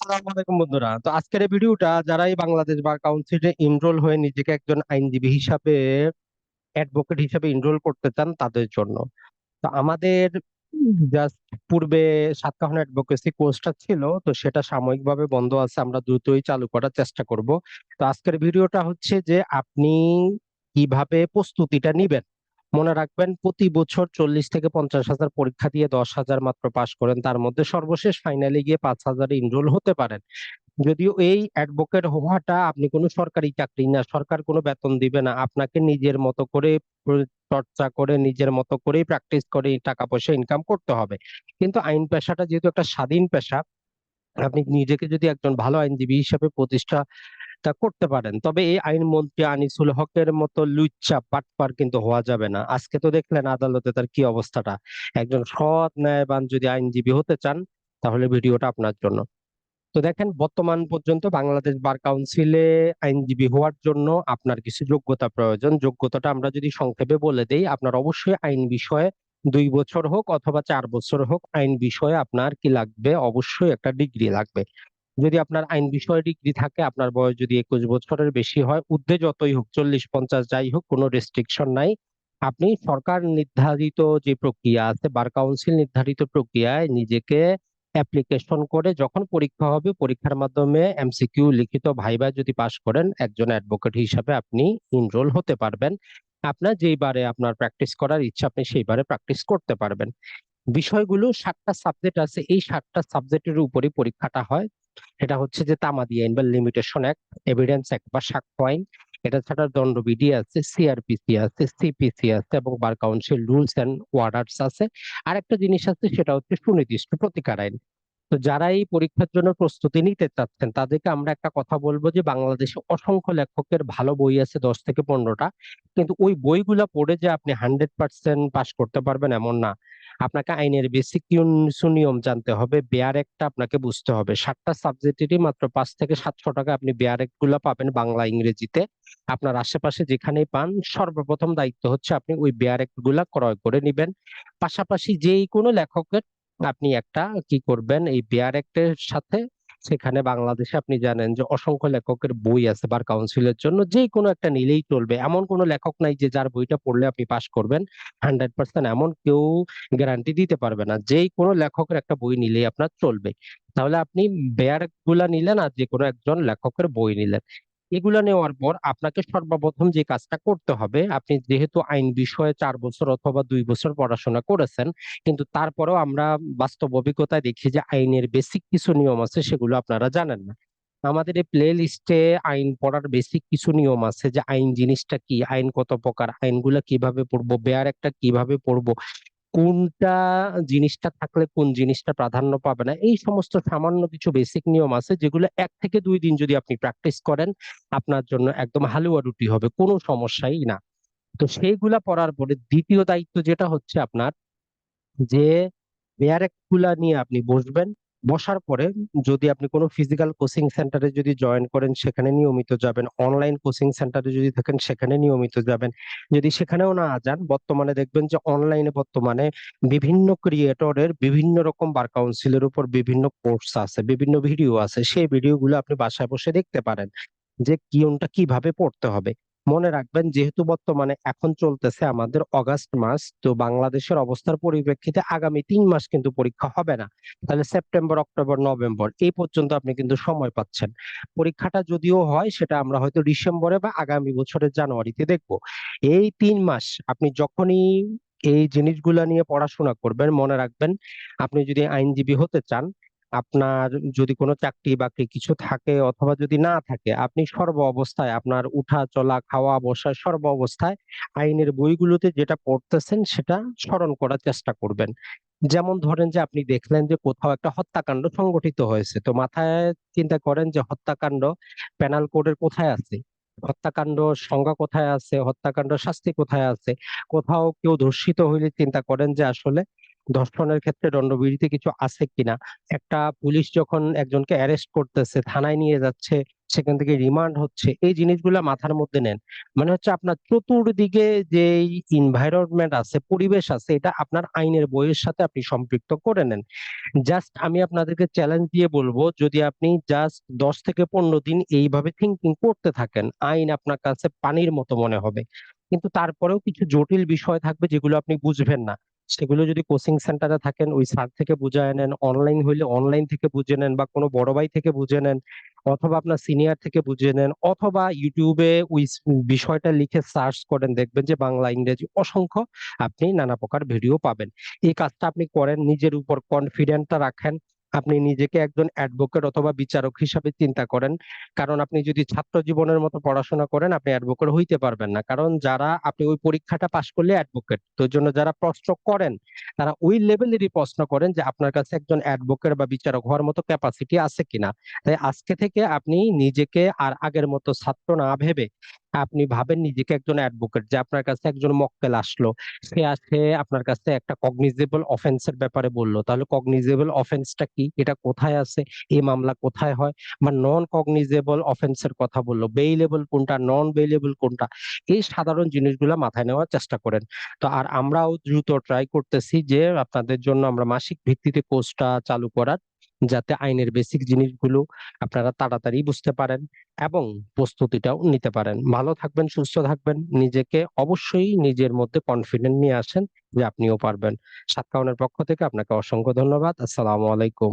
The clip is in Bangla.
আসসালামু আলাইকুম বন্ধুরা। তো আজকের এই ভিডিওটা যারা এই বাংলাদেশ বার কাউন্সিলে এনরোল হয়ে নিজেকে একজন আইনজীবী হিসাবে অ্যাডভোকেট হিসাবে এনরোল করতে চান তাদের জন্য। তো আমাদের জাস্ট পূর্বে সাতকাহন অ্যাডভোকেসি কোর্সটা ছিল, তো সেটা সাময়িকভাবে বন্ধ আছে, আমরা দ্রুতই চালু করার চেষ্টা করব। তো আজকের ভিডিওটা হচ্ছে যে আপনি কীভাবে প্রস্তুতিটা নিবেন? মনে রাখবেন, প্রতি বছর চল্লিশ থেকে পঞ্চাশ হাজার পরীক্ষা দিয়ে দশ হাজার মাত্র পাশ করেন। তার মধ্যে সর্বশেষ ফাইনালে গিয়ে পাঁচ হাজারে ইনরোল হতে পারেন। যদিও এই অ্যাডভোকেট হওয়াটা আপনি কোনো সরকারি চাকরি না, সরকার কোনো বেতন দিবে না। আপনাকে নিজের মতো করে চর্চা করে, নিজের মতো করেই প্র্যাকটিস করে টাকা পয়সা ইনকাম করতে হবে। কিন্তু আইন পেশাটা যেহেতু একটা স্বাধীন পেশা, আপনি নিজেকে যদি একজন ভালো আইনজীবী হিসাবে প্রতিষ্ঠা তা করতে পারেন। তবে এই আইনমন্ত্রী আনিসুল হকের মতো লুচ্চা পাটপার কিন্তু হওয়া যাবে না। আজকে তো দেখলেন আদালতে তার কি অবস্থাটা। একজন সৎ ন্যায়বান যদি আইনজীবী হতে চান, তাহলে ভিডিওটা আপনার জন্য। তো দেখেন, বর্তমান পর্যন্ত বাংলাদেশ বার কাউন্সিলে আইনজীবী হওয়ার জন্য আপনার কিছু যোগ্যতা প্রয়োজন। যোগ্যতাটা আমরা যদি সংক্ষেপে বলে দেই, আপনার অবশ্যই আইন বিষয়ে দুই বছর হোক অথবা চার বছর হোক, আইন বিষয়ে আপনার কি লাগবে? অবশ্যই একটা ডিগ্রি লাগবে। যদি আপনার আইন বিষয় ডিগ্রি থাকে, আপনার বয়স যদি একুশ বছরের বেশি হয়, ঊর্ধ্বে যতই হোক, চল্লিশ, পঞ্চাশ যাই হোক, কোনো রেস্ট্রিকশন নাই। আপনি সরকার নির্ধারিত যে প্রক্রিয়া আছে, বার কাউন্সিল নির্ধারিত প্রক্রিয়ায় নিজেকে অ্যাপ্লিকেশন করে যখন পরীক্ষা হবে, পরীক্ষার মাধ্যমে এমসিকিউ লিখিত ভাইবা যদি পাশ করেন, একজন অ্যাডভোকেট হিসাবে আপনি ইনরোল হতে পারবেন। আপনার যেইবারে আপনার প্র্যাকটিস করার ইচ্ছা, আপনি সেইবারে প্র্যাকটিস করতে পারবেন। বিষয়গুলো সাতটা সাবজেক্ট আছে, এই সাতটা সাবজেক্টের উপরে পরীক্ষাটা হয়। এটা হচ্ছে যে তামাদি আইন বা লিমিটেশন অ্যাক্ট এভিডেন্স অ্যাক্ট বা সাক্ষ্য আইন, এটা ছাড়া দণ্ডবিধি আছে সিআরপিসি আছে সিপিসি আছে এবং bar council rules and orders আছে। আর একটা জিনিস আছে, সেটা হচ্ছে সুনির্দিষ্ট প্রতিকার আইন। তো যারা এই পরীক্ষার জন্য প্রস্তুতি নিতে চাচ্ছেন, তাদেরকে আমরা একটা কথা বলব যে বাংলাদেশে অসংখ্য লেখকের ভালো বই আছে দশ থেকে পনেরোটা। কিন্তু ওই বইগুলা পড়ে যে আপনি হান্ড্রেড পার্সেন্ট পাস করতে পারবেন এমন না। আপনাকে আইনের বেসিক নিয়ম জানতে হবে। বেয়ার একটা আপনাকে বুঝতে হবে। সাতটা সাবজেক্টেরই মাত্র পাঁচ থেকে সাতশো টাকা আপনি বেয়ারগুলো পাবেন বাংলা, ইংরেজিতে। আপনার আশেপাশে যেখানেই পান, সর্বপ্রথম দায়িত্ব হচ্ছে আপনি ওই বেয়ারগুলা ক্রয় করে নেবেন। পাশাপাশি যেই কোনো লেখকের আপনি একটা কি করবেন, এই বেয়ার অ্যাক্টের সাথে সেখানে বাংলাদেশে আপনি জানেন যে অসংখ্য লেখকের বই আছে বার কাউন্সিলের জন্য যে কোনো একটা নিলেই চলবে। এমন কোনো লেখক নাই যে যার বইটা পড়লে আপনি পাস করবেন। হান্ড্রেড পার্সেন্ট এমন কেউ গ্যারান্টি দিতে পারবে না। যে কোনো লেখকের একটা বই নিলেই আপনার চলবে। তাহলে আপনি বেয়ারগুলা নিলেন আর যে কোনো একজন লেখকের বই নিলেন। এগুলো নেওয়ার পর আপনাকে সর্বপ্রথম যে কাজটা করতে হবে, আপনি যেহেতু আইন বিষয়ে চার বছর অথবা দুই বছর পড়াশোনা করেছেন, কিন্তু তারপরেও আমরা বাস্তব অভিজ্ঞতায় দেখি যে আইনের বেসিক কিছু নিয়ম আছে সেগুলো আপনারা জানেন না। আমাদের এই প্লে লিস্টে আইন পড়ার বেসিক কিছু নিয়ম আছে যে আইন জিনিসটা কি, আইন কত প্রকার, আইনগুলা কীভাবে পড়ব, বেয়ার একটা কীভাবে পড়ব কোনটা জিনিসটা থাকলে কোন জিনিসটা প্রাধান্য পাবে না, এই সমস্ত সামান্য কিছু বেসিক নিয়ম আছে, যেগুলো এক থেকে দুই দিন যদি আপনি প্র্যাকটিস করেন, আপনার জন্য একদম হালুয়া রুটি হবে, কোনো সমস্যাই না। তো সেইগুলা পড়ার পরে দ্বিতীয় দায়িত্ব যেটা হচ্ছে আপনার, যে ব্যারেকগুলা নিয়ে আপনি বসবেন বসার পরে যদি আপনি কোনো ফিজিক্যাল কোচিং সেন্টারে যদি জয়েন করেন, সেখানে নিয়মিত যাবেন। অনলাইন কোচিং সেন্টারে যদি থাকেন, সেখানে নিয়মিত যাবেন। যদি সেখানেও না যান, বর্তমানে দেখবেন যে অনলাইনে বর্তমানে বিভিন্ন ক্রিয়েটরের বিভিন্ন রকম বার কাউন্সিলের উপর বিভিন্ন কোর্স আছে, বিভিন্ন ভিডিও আছে। সেই ভিডিওগুলো আপনি বাসায় বসে দেখতে পারেন যে কোনটা কীভাবে পড়তে হবে। মনে রাখবেন, যেহেতু বর্তমানে এখন চলতেছে আমাদের অগাস্ট মাস, তো বাংলাদেশের অবস্থার পরিপ্রেক্ষিতে আগামী তিন মাস কিন্তু পরীক্ষা হবে না। তাহলে সেপ্টেম্বর অক্টোবর নভেম্বর এই পর্যন্ত আপনি কিন্তু সময় পাচ্ছেন। পরীক্ষাটা যদিও হয়, সেটা আমরা হয়তো ডিসেম্বরে বা আগামী বছরের জানুয়ারিতে দেখব। এই তিন মাস আপনি যখনই এই জিনিসগুলা নিয়ে পড়াশোনা করবেন, মনে রাখবেন, আপনি যদি আইনজীবী হতে চান আপনার যদি কোনো চাকরি বাকরি কিছু থাকে অথবা যদি না থাকে, আপনি সর্ব অবস্থায় আপনার উঠা চলা খাওয়া বসা সর্ব অবস্থায় আইনের বইগুলোতে যেটা পড়তেছেন সেটা স্মরণ করার চেষ্টা করবেন। যেমন ধরেন যে আপনি দেখলেন যে কোথাও একটা হত্যাকাণ্ড সংগঠিত হয়েছে, তো মাথায় চিন্তা করেন যে হত্যাকাণ্ড পেনাল কোডের কোথায় আছে? হত্যাকাণ্ড সংজ্ঞা কোথায় আছে? হত্যাকাণ্ড শাস্তি কোথায় আছে? কোথাও কেউ ধর্ষিত হইলে চিন্তা করেন যে আসলে ধর্ষণের ক্ষেত্রে দণ্ডবিধিতে কিছু আছে কিনা? একটা পুলিশ যখন একজনকে অ্যারেস্ট করতেছে, থানায় নিয়ে যাচ্ছে, সেখান থেকে রিমান্ড হচ্ছে, এই জিনিসগুলা মাথার মধ্যে নেন। মানে হচ্ছে আপনার চতুর্দিকে যে এনভায়রনমেন্ট আছে, পরিবেশ আছে, এটা আপনার আইনের বইয়ের সাথে আপনি সম্পৃক্ত করে নেন। জাস্ট আমি আপনাদেরকে চ্যালেঞ্জ দিয়ে বলব, যদি আপনি জাস্ট দশ থেকে পনেরো দিন এইভাবে থিঙ্কিং করতে থাকেন, আইন আপনার কাছে পানির মতো মনে হবে। কিন্তু তারপরেও কিছু জটিল বিষয় থাকবে যেগুলো আপনি বুঝবেন না। সেগুলো যদি কোচিং সেন্টারে থাকেন, ওই স্যার থেকে বুঝে নেন, অনলাইন হইলে অনলাইন থেকে বুঝে নেন বা কোনো বড় ভাই থেকে বুঝে নেন অথবা আপনার সিনিয়র থেকে বুঝে নেন অথবা ইউটিউবে ওই বিষয়টা লিখে সার্চ করেন, দেখবেন যে বাংলা, ইংরেজি অসংখ্য আপনি নানা প্রকার ভিডিও পাবেন। এই কাজটা আপনি করেন, নিজের উপর কনফিডেন্টটা রাখেন। আপনি নিজেকে একজন অ্যাডভোকেট অথবা বিচারক হিসাবে চিন্তা করেন। কারণ আপনি যদি ছাত্র জীবনের মতো পড়াশোনা করেন, আপনি অ্যাডভোকেট হইতে পারবেন না। কারণ যারা, আপনি ওই পরীক্ষাটা পাশ করলে অ্যাডভোকেট তো জন্য যারা প্রশ্ন করেন, তারা ওই লেভেলেরই প্রশ্ন করেন যে আপনার কাছে একজন অ্যাডভোকেট বা বিচারক হওয়ার মতো ক্যাপাসিটি আছে কিনা। তাই আজকে থেকে আপনি নিজেকে আর আগের মতো ছাত্র না ভেবে আপনি ভাবেন নিজেকে একজন অ্যাডভোকেট যে আপনার কাছে একজন মক্কেল আসলো। সে আসে আপনার কাছে একটা কগনিজেবল অফেন্সের ব্যাপারে বলল। তাহলে কগনিজেবল অফেন্সটা কি? এটা কোথায় আছে? এই মামলা কোথায় হয়? বা নন কগনিজেবল অফেন্সের কথা বলল। বেইলেবল কোনটা? নন বেইলেবল কোনটা? এই সাধারণ জিনিসগুলো মাথায় নেওয়ার চেষ্টা করেন। তো আর আমরাও দ্রুত ট্রাই করতেছি যে আপনাদের জন্য আমরা মাসিক ভিত্তিতে কোর্সটা চালু করার যাতে আইনের বেসিক জিনিসগুলো আপনারা তাড়াতাড়ি বুঝতে পারেন এবং প্রস্তুতিটাও নিতে পারেন। ভালো থাকবেন, সুস্থ থাকবেন, নিজেকে অবশ্যই নিজের মধ্যে কনফিডেন্ট নিয়ে আসেন যে আপনিও পারবেন। সাতকাউনের পক্ষ থেকে আপনাকে অসংখ্য ধন্যবাদ। আসসালামু আলাইকুম।